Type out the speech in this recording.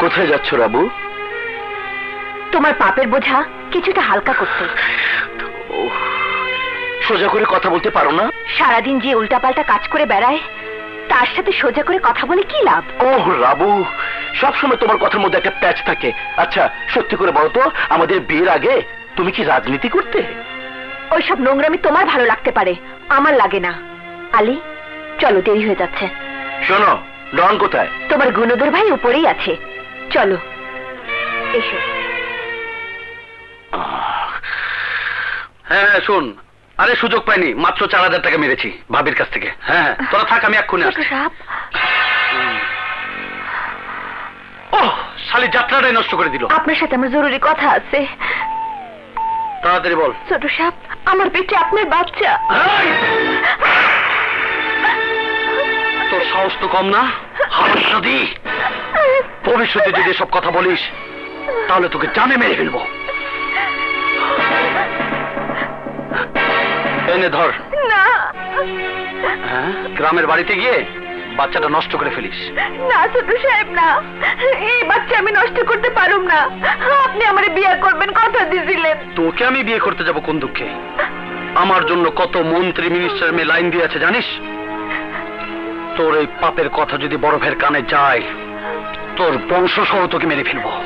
কোথায় যাচ্ছ রাবু? তোমার পাপের বোঝা কিছুটা হালকা করতে সোজা করে কথা বলতে পারো না? সারাদিন যে উল্টাপাল্টা কাজ করে বেড়ায় তার সাথে সোজা করে কথা বলে কি লাভ? ওহ রাবু সবসময় তোমার কথার মধ্যে একটা প্যাচ থাকে। আচ্ছা সত্যি করে বলো তো আমাদের বিয়ের আগে তুমি কি রাজনীতি করতে? ওইসব নোংরামি তোমার ভালো লাগতে পারে আমার লাগে না। আলী চলো দেরি হয়ে যাচ্ছে। শোনো ডন কোথায়? তোমার গুণধর ভাই উপরেই আছে। চলো এসো। হ্যাঁ শোন। আরে সুযোগ পাইনি মাত্র চার হাজার টাকা মেরেছি ভাবির কাছ থেকে। হ্যাঁ হ্যাঁ, তোরা থাক আমি এক্ষুনি আসছি। ও শালি যাত্রাটাই নষ্ট করে দিল। আপনার সাথে আমার জরুরি কথা আছে। তাড়াতাড়ি বল। ছোট সাপ আমার পেটে আপনার বাচ্চা! তোর সাহস তো কম না? হাবসাদি ভবিষ্যতে যদি সব কথা বলিস তাহলে তোকে জানে মেরে ফেলব। এনে ধর। না। হ্যাঁ? গ্রামের বাড়িতে গিয়ে বাচ্চাটা নষ্ট করে ফেলিস। না ছোট সাহেব না। এই বাচ্চা আমি নষ্ট করতে পারুম না। আপনি আমারে বিয়ে করবেন কথা দিয়েছিলেন তোকে আমি বিয়ে করতে যাব কোন দুঃখে? আমার জন্য কত মন্ত্রী মিনিস্টার মেয়ে লাইন দিয়ে আছে জানিস? তোর এই পাপের কথা যদি ভাইয়ের কানে যায় তোর বংশ সহ তোকে মেরে ফেলব।